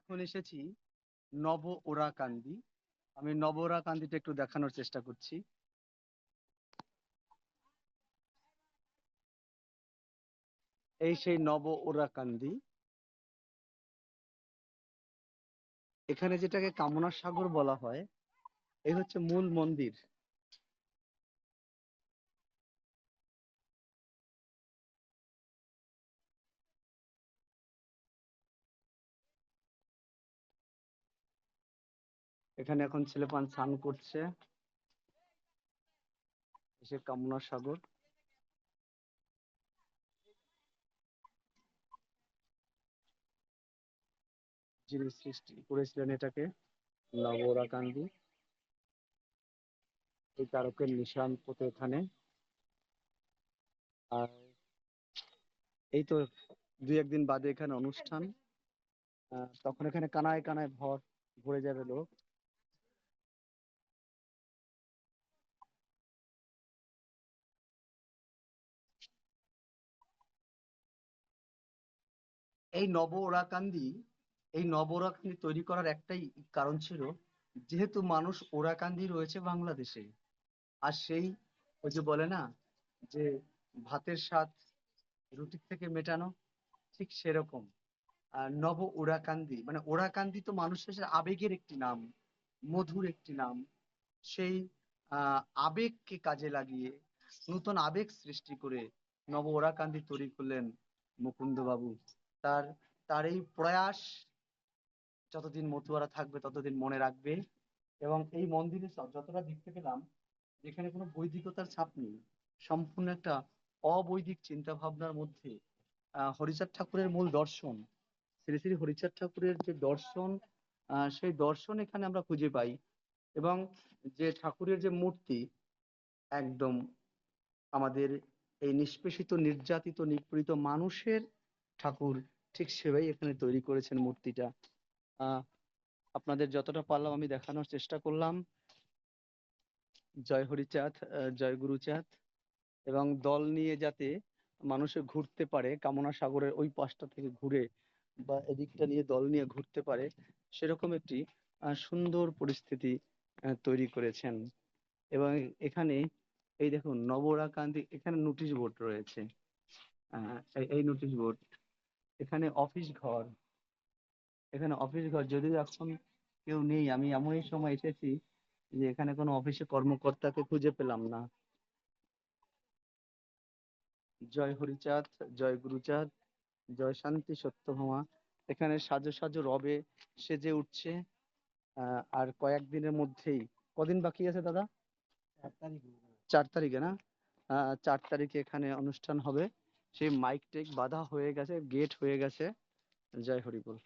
এখন এসেছি নব ওরাকান্দি আমি নব ওরা ওরাকান্দিটা একটু দেখানোর চেষ্টা করছি। এই সেই নব ওরাকান্দি এখানে যেটাকে কামনা সাগর বলা হয়, এই হচ্ছে মূল মন্দির। এখানে এখন ছেলেপান স্নান করছে। এসে কামনা সাগর। যিনি সৃষ্টি করেছিলেন এটাকে এই তারকের নিশান এখানে। আর এই তো দুই একদিন বাদে এখানে অনুষ্ঠান। তখন এখানে কানায় কানায় ভর, ভরে যাবে লোক। এই নব ওরাকান্দি এই নব ওরাকান্দি তৈরি করার একটাই কারণ ছিল যেহেতু মানুষ ওরাকান্দি রয়েছে বাংলাদেশে। আর সেই ওই যে বলে না যে ভাতের স্বাদ রুটির থেকে মেটানো ঠিক সেরকম। নব ওরাকান্দি মানে ওরাকান্দি তো মানুষের আবেগের একটি নাম, মধুর একটি নাম। সেই আবেগকে কাজে লাগিয়ে নতুন আবেগ সৃষ্টি করে নব ওরাকান্দি তৈরি করলেন মুকুন্দ বাবু তার তার এই প্রয়াস যতদিন মতুয়ারা থাকবে, ততদিন মনে রাখবে। এবং এই মন্দিরে যতটা দেখতে পেলাম, যেখানে কোনো বৈদিকতার ছাপ নেই, সম্পূর্ণ একটা অবৈদিক চিন্তা ভাবনার মধ্যে হরিচাঁদ ঠাকুরের মূল দর্শন, শ্রী শ্রী হরিচাঁদ ঠাকুরের যে দর্শন সেই দর্শন এখানে আমরা খুঁজে পাই। এবং যে ঠাকুরের যে মূর্তি, একদম আমাদের এই নিষ্পেষিত, নির্যাতিত, নিপীড়িত মানুষের ঠাকুর ঠিক সেভাবেই এখানে তৈরি করেছেন মূর্তিটা। আহ আপনাদের যতটা পারলাম আমি দেখানোর চেষ্টা করলাম। জয় হরিচাঁদ জয় গুরুচাঁদ। এবং দল নিয়ে যাতে মানুষে ঘুরতে পারে, কামনা সাগরের ওই পাশটা থেকে ঘুরে বা এদিকটা নিয়ে দল নিয়ে ঘুরতে পারে, সেরকম একটি সুন্দর পরিস্থিতি তৈরি করেছেন। এবং এখানে, এই দেখুন, নবরাকান্তি, এখানে নোটিশ বোর্ড রয়েছে। এই নোটিশ বোর্ড এখানে অফিস ঘর। এখানে অফিস ঘর। যদিও এখন কেউ নেই আমি এমনই সময় এসেছি যে এখানে কোনো অফিসে কর্মকর্তাকে খুঁজে পেলাম না। জয় হরিচাঁদ জয় গুরুচাঁদ জয় শান্তি সত্যভামা। এখানে সাজো সাজো রবে সেজে উঠছে। আহ, আর কয়েকদিনের মধ্যেই কদিন বাকি আছে দাদা? চার তারিখে না? আহ, চার তারিখে এখানে অনুষ্ঠান হবে। সেই মাইক টেক বাঁধা হয়ে গেছে গেট হয়ে গেছে। জয় হরিবল।